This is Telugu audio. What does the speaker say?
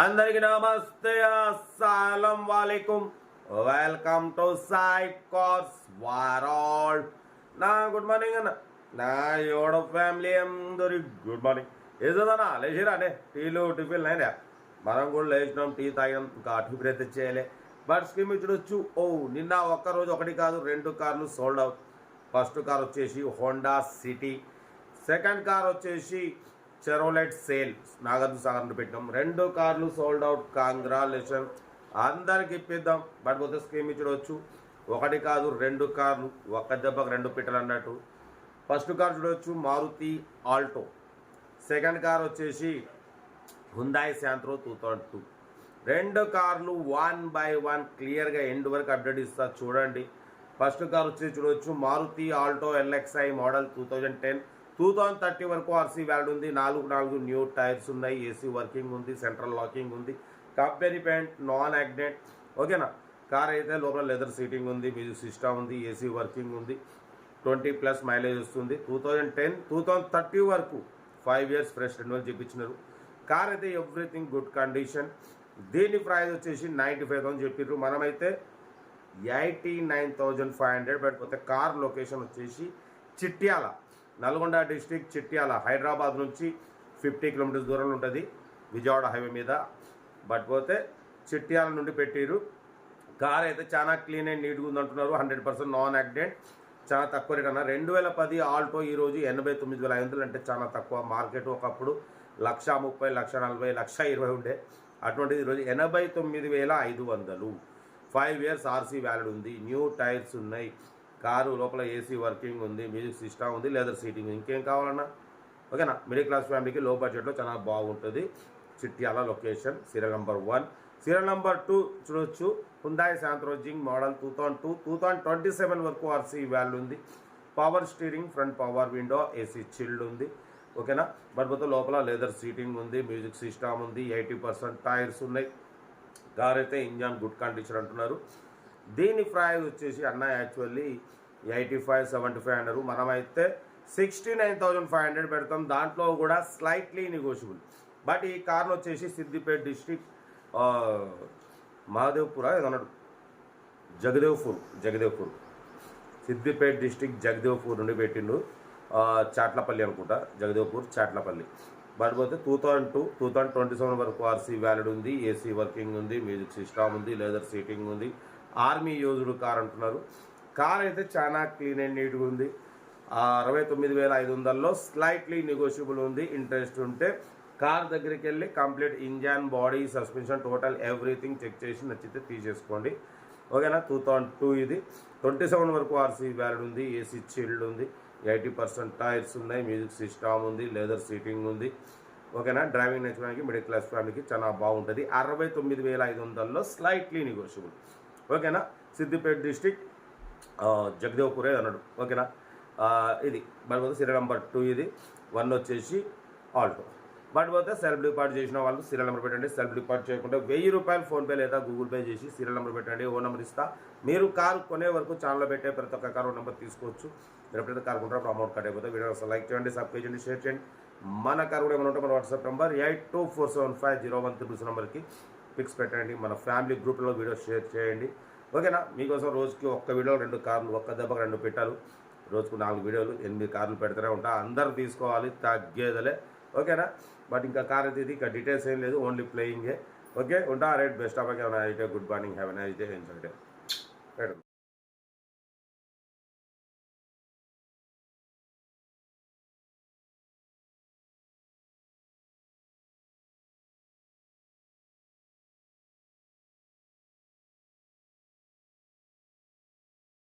అందరికి నమస్తే. అస్సలం వాలేకుమ్ వెల్కమ్ టు సాయి కోర్స్ వారాల్ నా గుడ్ మార్నింగ్ అన్న. నా యోడ ఫ్యామిలీ అందరి గుడ్ మార్నింగ్. ఏదన్నా లేచిరా అనే టీలు టిఫిన్ అయినా మనం కూడా లేచినాం టీ తాగినాం ఇంకా అటు బ్రేత్ చేయలే. బట్ స్కీమ్ చూడొచ్చు ఓ నిన్న ఒక్క రోజు ఒకటి కాదు రెండు కార్లు సోల్డ్ అవుట్ ఫస్ట్ కార్ వచ్చేసి హోండా సిటీ సెకండ్ కార్ వచ్చేసి చెరోలెట్ సేల్ నాగార్జున సాగర్ పెట్టాం రెండు కార్లు సోల్డ్ అవుట్ కాంగ్రాలేషన్ అందరికి ఇప్పిద్దాం. బట్ పోతే స్కీమ్ చూడవచ్చు ఒకటి కాదు రెండు కార్లు. ఒక దెబ్బకు రెండు పిట్టలు అన్నట్టు. ఫస్ట్ కార్ చూడవచ్చు మారుతి ఆల్టో. సెకండ్ కార్ వచ్చేసి Hyundai Santro two thousand two రెండు కార్లు వన్ బై వన్ క్లియర్గా ఎండ్ వరకు అప్డేట్ ఇస్తా చూడండి. ఫస్ట్ కార్ వచ్చి చూడవచ్చు Maruti Alto LXI model two thousand ten two thousand thirty వరకు ఆర్సీ వ్యాల్డ్ ఉంది. నాలుగు నాలుగు న్యూ టైర్స్ ఉన్నాయి. ఏసీ వర్కింగ్ ఉంది. సెంట్రల్ లాకింగ్ ఉంది. కంపెనీ పెయింట్ నాన్ యాక్డెంట్ ఓకేనా? కార్ అయితే లోపల లెదర్ సీటింగ్ ఉంది. మ్యూజిక్ సిస్టమ్ ఉంది. ఏసీ వర్కింగ్ ఉంది. ట్వంటీ ప్లస్ మైలేజ్ వస్తుంది. Two thousand ten two thousand thirty వరకు ఫైవ్ ఇయర్స్ ఫ్రెష్ రెన్యువల్ చేయించినారు కార్ అయితే ఎవ్రీథింగ్ గుడ్ కండిషన్. దీని ప్రైస్ వచ్చేసి నైంటీ ఫైవ్ థౌసండ్ చెప్పారు మనమైతే eighty nine thousand five hundred పెట్టుకోతే car location వచ్చేసి చిట్యాల. నల్గొండ డిస్టిక్ చిట్యాల హైదరాబాద్ నుంచి ఫిఫ్టీ కిలోమీటర్స్ దూరంలో ఉంటుంది. విజయవాడ హైవే మీద. బట్ పోతే చిట్యాల నుండి పెట్టిరు. కార్ అయితే చాలా క్లీన్ అండ్ నీట్గా ఉంది అంటున్నారు హండ్రెడ్ పర్సెంట్ నాన్ యాక్సిడెంట్. చాలా తక్కువ రేట్ అన్న. రెండు వేల పది ఆల్టో ఈరోజు ఎనభై తొమ్మిది వేల ఐదు వందలు అంటే చాలా తక్కువ. మార్కెట్ ఒకప్పుడు లక్ష ముప్పై లక్ష నలభై లక్ష ఇరవై ఉండే. అటువంటిది ఈరోజు ఎనభై తొమ్మిది వేల ఐదు వందలు. ఫైవ్ ఇయర్స్ ఆర్సీ వ్యాలిడ్ ఉంది. న్యూ టైర్స్ ఉన్నాయి. కారు లోపల ఏసీ వర్కింగ్ ఉంది మ్యూజిక్ సిస్టమ్ ఉంది లెదర్ సీటింగ్ ఇంకేం కావాలన్నా? ఓకేనా మిడిల్ క్లాస్ ఫ్యామిలీకి లో బడ్జెట్లో చాలా బాగుంటుంది. Chityal location serial number one serial number two చూడొచ్చు. Hyundai Santro Xing model two thousand two two thousand twenty seven వరకు ఆర్సీ వాల్యూ ఉంది. Power steering front power window AC chilled ఉంది. ఓకేనా బట్ లోపల లెదర్ సీటింగ్ ఉంది మ్యూజిక్ సిస్టమ్ ఉంది ఎయిటీ పర్సెంట్ టైర్స్ ఉన్నాయి. కార్ అయితే ఇంజన్ గుడ్ కండిషన్ అంటున్నారు. దీని ప్రైస్ వచ్చేసి అన్న actually eighty five seventy five hundred మనమైతే sixty nine thousand five hundred పెడతాం. దాంట్లో కూడా స్లైట్లీ నెగోషియబుల్ బట్ ఈ కార్లో వచ్చేసి సిద్దిపేట డిస్టిక్ మహాదేవ్పుర ఏదన్నాడు? జగదేవ్పూర్ జగదేవ్పూర్. సిద్దిపేట డిస్టిక్ జగదేవ్పూర్ నుండి పెట్టిండు చాట్లపల్లి అనుకుంటా. జగదేవ్పూర్ చాట్లపల్లి. బట్ పోతే two thousand two two thousand twenty seven వరకు ఆర్సీ వ్యాలిడ్ ఉంది ఏసీ వర్కింగ్ ఉంది మ్యూజిక్ సిస్టమ్ ఉంది లెదర్ సీటింగ్ ఉంది. ఆర్మీ యోధుడు కార్ అంటున్నారు. కార్ అయితే చాలా క్లీన్ అండ్ నీట్గా ఉంది. అరవై తొమ్మిది వేల ఐదు వందల్లో స్లైట్లీ నెగోషియబుల్ ఉంది. ఇంట్రెస్ట్ ఉంటే కార్ దగ్గరికి వెళ్ళి complete engine body suspension total everything check చేసి నచ్చితే తీసేసుకోండి. ఓకేనా? టూ థౌజండ్ టూ ఇది. ట్వంటీ సెవెన్ వరకు ఆర్సీ వ్యాలిడ్ ఉంది. ఏసీ చిల్డ్ ఉంది. ఎయిటీ పర్సెంట్ టైర్స్ ఉన్నాయి. మ్యూజిక్ సిస్టమ్ ఉంది. లెదర్ సీటింగ్ ఉంది. ఓకేనా? డ్రైవింగ్ నేర్చుకోవడానికి మిడిల్ క్లాస్ ఫ్యామిలీకి చాలా బాగుంటుంది. అరవై తొమ్మిది వేల ఐదు వందల్లో స్లైట్లీ నెగోషియబుల్ ఓకేనా? సిద్దిపేట డిస్టిక్ జగదేవ్పురే అన్నాడు. ఓకేనా? ఇది. బట్ పోతే సీరియల్ నెంబర్ టూ ఇది. వన్ వచ్చేసి ఆల్టో. బట్ పోతే సెల్ఫ్ డిపాజిట్ చేసిన వాళ్ళు సీరియల్ నెంబర్ పెట్టండి. సెల్ఫ్ డిపాజిట్ చేయకుండా వెయ్యి రూపాయలు ఫోన్పే లేదా గూగుల్ పే చేసి సీరియల్ నెంబర్ పెట్టండి. ఓ నెంబర్ ఇస్తా. మీరు కారు కొనే వరకు ఛానల్లో పెట్టే ప్రతి ఒక్క కారు నెంబర్ తీసుకోవచ్చు. మీరు ఎప్పుడైతే కారు కొంటారో అమౌంట్ కట్ అయిపోతే వీడియో అసలు లైక్ చేయండి సబ్స్క్రైబ్ చేయండి షేర్ చేయండి. మన కారు కూడా ఏమైనా ఉంటే మన WhatsApp number eight two four seven five zero one triples నెంబర్కి పిక్స్ పెట్టండి మన ఫ్యామిలీ గ్రూప్లో వీడియోస్ షేర్ చేయండి. ఓకేనా? మీకోసం రోజుకి ఒక్క వీడియో రెండు కార్లు ఒక్క దెబ్బకు రెండు పెట్టాలి రోజుకు నాలుగు వీడియోలు ఎనిమిది కార్లు పెడుతూనే ఉంటా. అందరు తీసుకోవాలి తగ్గేదలే. ఓకేనా? బట్ ఇంకా కార్ అయితే ఇది ఇంకా డీటెయిల్స్ ఏం లేదు ఓన్లీ ప్లేయింగే. ఓకే? ఉంటా రైట్ బెస్ట్ ఆఫ్ అయితే good morning have a nice day enjoy day.